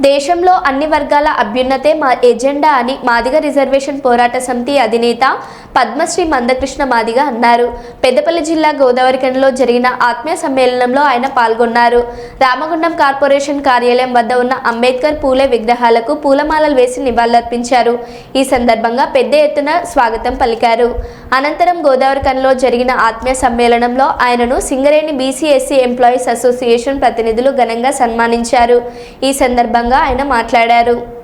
దేశంలో అన్ని వర్గాల అభ్యున్నతే మా ఎజెండా అని మాదిగ రిజర్వేషన్ పోరాట సమితి అధినేత పద్మశ్రీ మందకృష్ణ మాదిగ అన్నారు. పెద్దపల్లి జిల్లా గోదావరిఖండలో జరిగిన ఆత్మీయ సమ్మేళనంలో ఆయన పాల్గొన్నారు. రామగుండం కార్పొరేషన్ కార్యాలయం వద్ద ఉన్న అంబేద్కర్ పూలే విగ్రహాలకు పూలమాలలు వేసి నివాళులర్పించారు. ఈ సందర్భంగా పెద్ద ఎత్తున స్వాగతం పలికారు. అనంతరం గోదావరిఖండలో జరిగిన ఆత్మీయ సమ్మేళనంలో ఆయనను Singareni BC SC employees association ప్రతినిధులు ఘనంగా సన్మానించారు. ఈ సందర్భంగా ఆయన మాట్లాడారు.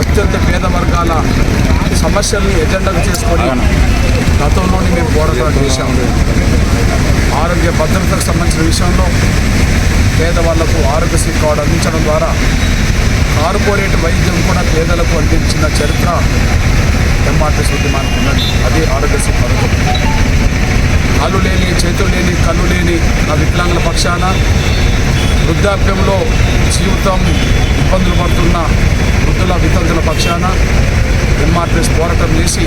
అత్యంత పేద వర్గాల సమస్యల్ని ఎజెండాగా చేసుకొని గతంలోనే మేము పోరాటాలు చేశాము ఆరోగ్య భద్రతకు సంబంధించిన విషయంలో పేదవాళ్ళకు ఆరోగ్యశ్రీ కార్డు అందించడం ద్వారా కార్పొరేట్ వైద్యం కూడా పేదలకు అందించిన చరిత్ర ఎంఆర్టీఎస్ ఉద్యమానికి ఉన్నది. అదే ఆరోగ్యశ్రీ పథకం. కాళ్ళు లేని చేతులు లేని కళ్ళు లేని నా వికలాంగుల పక్షాన వృద్ధాప్యంలో జీవితం ఇబ్బందులు పడుతున్న వృద్ధుల వితంతుల పక్షాన ఎంఆర్పిఎస్ పోరాటం చేసి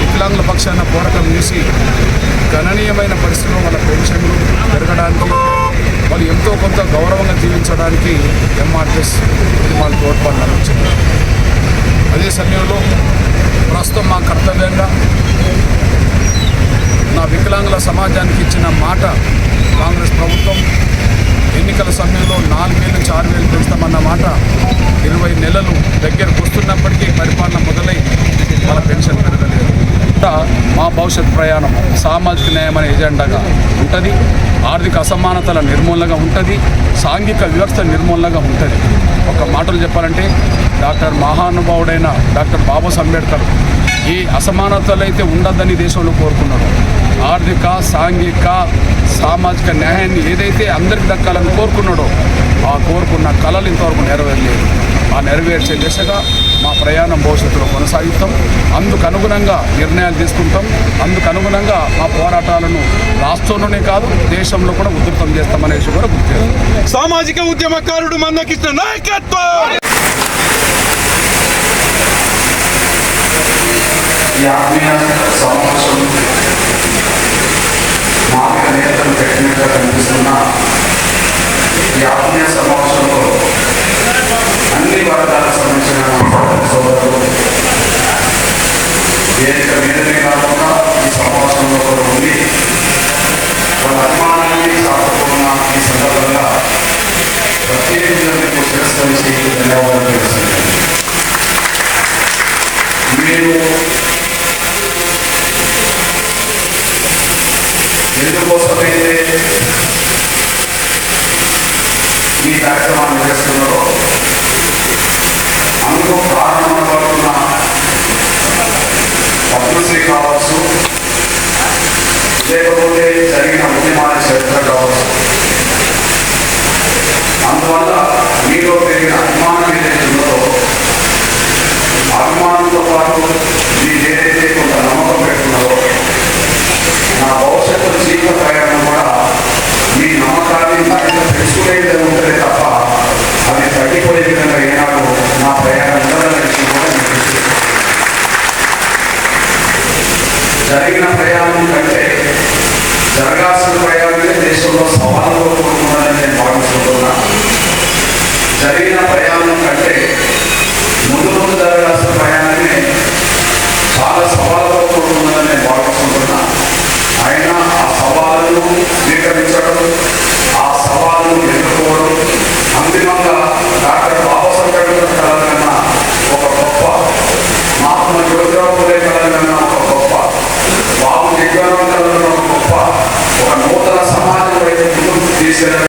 వికలాంగుల పక్షాన పోరాటం చేసి గణనీయమైన పరిస్థితుల్లో వాళ్ళ పెన్షన్లు పెరగడానికి వాళ్ళు ఎంతో కొంత గౌరవంగా జీవించడానికి ఎంఆర్టీఎస్ ఉద్యమాలు తోడ్పడాలని వచ్చింది. అదే సమయంలో ప్రస్తుతం మా కర్తవ్యంగా నా వికలాంగుల సమాజానికి ఇచ్చిన మాట కాంగ్రెస్ ప్రభుత్వం ఎన్నికల సమయంలో నాలుగు నుంచి ఆరు వేలు పెంచుతామన్న మాట ఇరవై నెలలు దగ్గరకు వస్తున్నప్పటికీ పరిపాలన మొదలై వాళ్ళ పెన్షన్ పెరగలేదు. ఇంకా మా భవిష్యత్ ప్రయాణం సామాజిక న్యాయం అనే ఎజెండాగా ఉంటుంది. ఆర్థిక అసమానతల నిర్మూలనగా ఉంటుంది. సాంఘిక వ్యవస్థ నిర్మూలనగా ఉంటుంది. ఒక మాటలు చెప్పాలంటే డాక్టర్ మహానుభావుడైన డాక్టర్ బాబాసాహెబ్ అంబేద్కర్ ఈ అసమానతలు అయితే ఉండద్దని దేశంలో కోరుకున్నారు. ఆర్థిక సాంఘిక సామాజిక న్యాయాన్ని ఏదైతే అందరికి దక్కాలని కోరుకున్నాడో ఆ కోరుకున్న కళలు ఇంతవరకు నెరవేరలేదు. ఆ నెరవేర్చే దిశగా మా ప్రయాణం భవిష్యత్తులో కొనసాగిస్తాం. అందుకు అనుగుణంగా నిర్ణయాలు తీసుకుంటాం. అందుకు అనుగుణంగా మా పోరాటాలను రాష్ట్రంలోనే కాదు దేశంలో కూడా ఉధృతం చేస్తామనేసి కూడా గుర్తు సామాజిక ఉద్యమకారుడు మందకృష్ణ నాయకత్వం! ఈ ఆత్మీయ సమావేశం మానవ నేతలు పెట్టినట్టు కనిపిస్తున్న ఈ ఆత్మీయ సమావేశంలో అన్ని వర్గాలకు సంబంధించిన సోదరులు వేదిక మీదనే కాకుండా ఈ సమావేశంలో కూడా ఉండి వాళ్ళ అభిమానాన్ని సాగుతున్న ఈ సందర్భంగా ప్రత్యేకంగా మీకు శిరస్కరించి ధన్యవాదాలు తెలుస్తుంది మీరు ఎందుకోసమైతే ఈ కార్యక్రమాన్ని చేస్తున్నారో అందుకు కారణమవుతున్న పద్మశ్రీ కావచ్చు లేకపోతే జరిగిన ప్రయాణం కంటే జరగాల్సిన ప్రయాణమే దేశంలో సవాళ్ళు కూడుకున్నదని నేను భావిస్తున్నా జరిగిన ప్రయాణం కంటే